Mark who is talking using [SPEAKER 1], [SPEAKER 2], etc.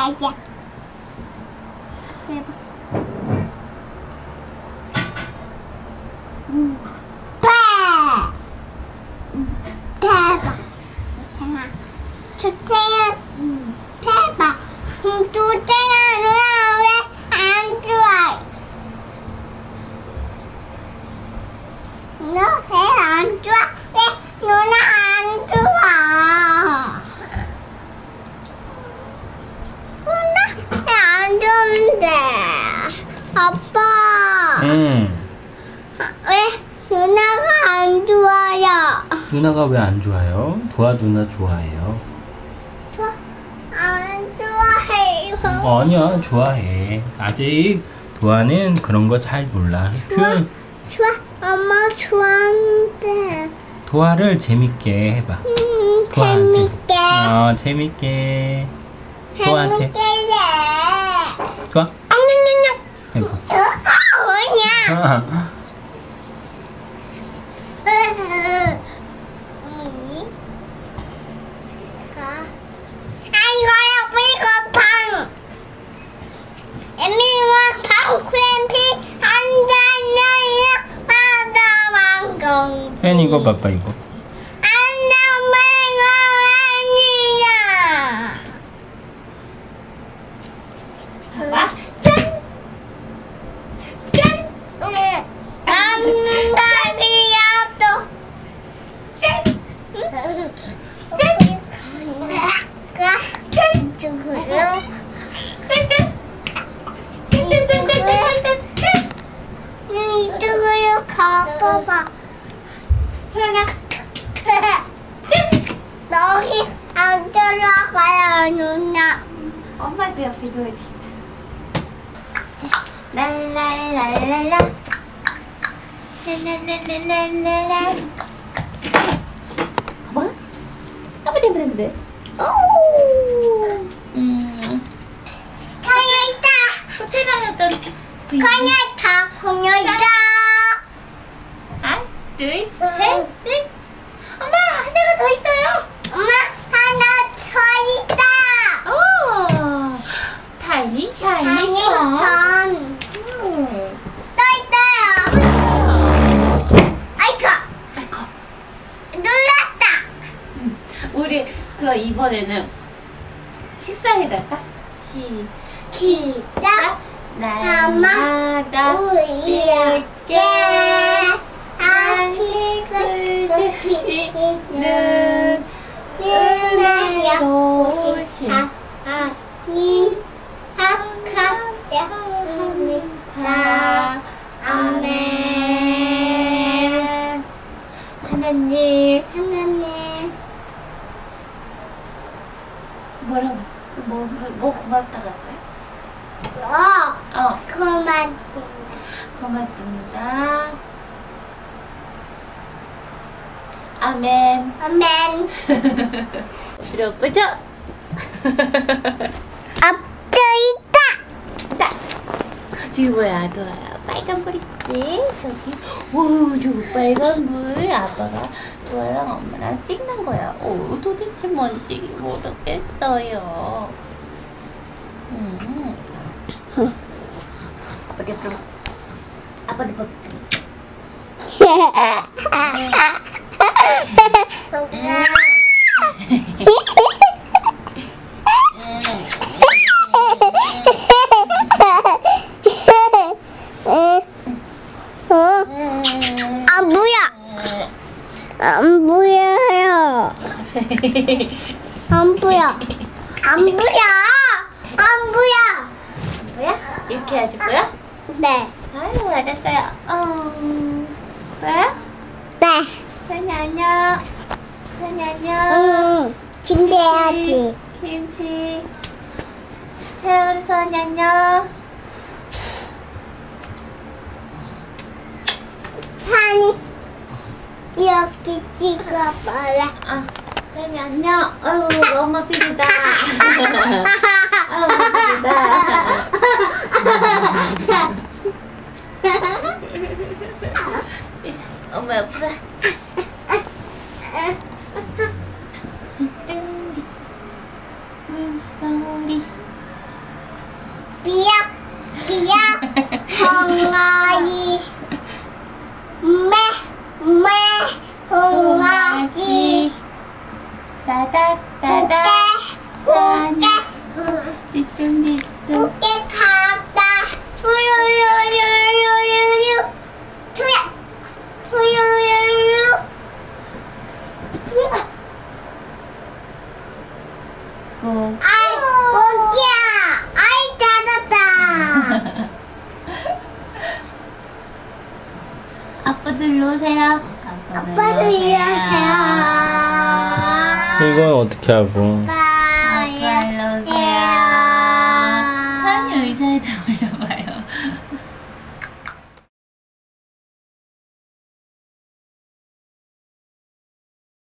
[SPEAKER 1] 야야야. 해봐. 음. 배. 음. 대박. 하나. 첫째는 음. 대박. 음, 둘째는 누나 왜안 좋아? 너왜안 좋아? 왜 누나 안 좋아? 누나 왜안 좋은데? 아빠
[SPEAKER 2] 음.
[SPEAKER 1] 왜 누나가 안 좋아요?
[SPEAKER 2] 누나가 왜 안 좋아요? 도아 누나 좋아해요.
[SPEAKER 1] 좋아 안 좋아해요.
[SPEAKER 2] 어, 아니야, 좋아해. 아직 도아는 그런 거 잘 몰라.
[SPEAKER 1] 좋아 엄마 좋아하는데.
[SPEAKER 2] 도아를 재밌게 해봐.
[SPEAKER 1] 음
[SPEAKER 2] 도아한테.
[SPEAKER 1] 재밌게.
[SPEAKER 2] 어, 재밌게. 도아한테.
[SPEAKER 1] 재밌게 해. 앙냥냥냥.
[SPEAKER 2] 아이고.
[SPEAKER 1] 뭐야?
[SPEAKER 2] 아,
[SPEAKER 1] 아이고야 바다왕공
[SPEAKER 2] 혜연 이거 봐봐,
[SPEAKER 1] 소연아. 너희 안 들어가요, 누나.
[SPEAKER 3] 엄마도 옆에 누워있다. 랄랄랄랄라. 랄랄랄랄랄라. 뭐? 아빠 때문에 그래. 오. 음.
[SPEAKER 1] 강야 있다.
[SPEAKER 3] 호텔하였던 부인.
[SPEAKER 1] 강야 다 공유 있다.
[SPEAKER 3] 둘, 셋, 넷. 엄마, 하나가 더 있어요.
[SPEAKER 1] 엄마 하나 더 있다.
[SPEAKER 3] 오. 타이니 샤이니
[SPEAKER 1] 아니,
[SPEAKER 3] 션.
[SPEAKER 1] 전.
[SPEAKER 3] 음.
[SPEAKER 1] 또 있어요. 아이고,
[SPEAKER 3] 아이고.
[SPEAKER 1] 눌렀다.
[SPEAKER 3] 우리 그럼 이번에는 식사에다가 시
[SPEAKER 1] 기다.
[SPEAKER 3] 날마다
[SPEAKER 1] 우리에게
[SPEAKER 3] 주시는 은혜로우신
[SPEAKER 1] 하나님 합합합니다. 아멘.
[SPEAKER 3] 하나님
[SPEAKER 1] 하나님
[SPEAKER 3] 뭐라고 뭐, 뭐, 고맙다? 어어
[SPEAKER 1] 고맙습니다.
[SPEAKER 3] 고맙습니다 아멘.
[SPEAKER 1] 아멘.
[SPEAKER 3] 들어보자
[SPEAKER 1] 앞서 있다.
[SPEAKER 3] 딱 저기 뭐야 도아야 빨간 불 있지? 저기. 오 저거 빨간 불. 아빠가 도아랑 엄마랑 찍는 거야. 오 도대체 뭔지 모르겠어요. 음. 아빠 옆으로 아빠 옆으로
[SPEAKER 1] 안 보여. 안 보여요. 안 보여. 안 보여. 안 보여.
[SPEAKER 3] 뭐야? 이렇게 해야지 뭐야?
[SPEAKER 1] 네.
[SPEAKER 3] 아유 알았어요 어 뭐야?
[SPEAKER 1] 네.
[SPEAKER 3] 선이 안녕 선이 안녕
[SPEAKER 1] 응. 준비해야지.
[SPEAKER 3] 김치 세연 선이 안녕
[SPEAKER 1] 판이 이렇게 찍어봐라.
[SPEAKER 3] 아 선이 안녕 아유 엄마 피리다 아유 피리다 엄마 옆으로 물놀이
[SPEAKER 1] 홍아지 매매 홍아지
[SPEAKER 3] 아빠들 놓으세요.
[SPEAKER 1] 아빠도 일하세요
[SPEAKER 2] 이건 어떻게 하고?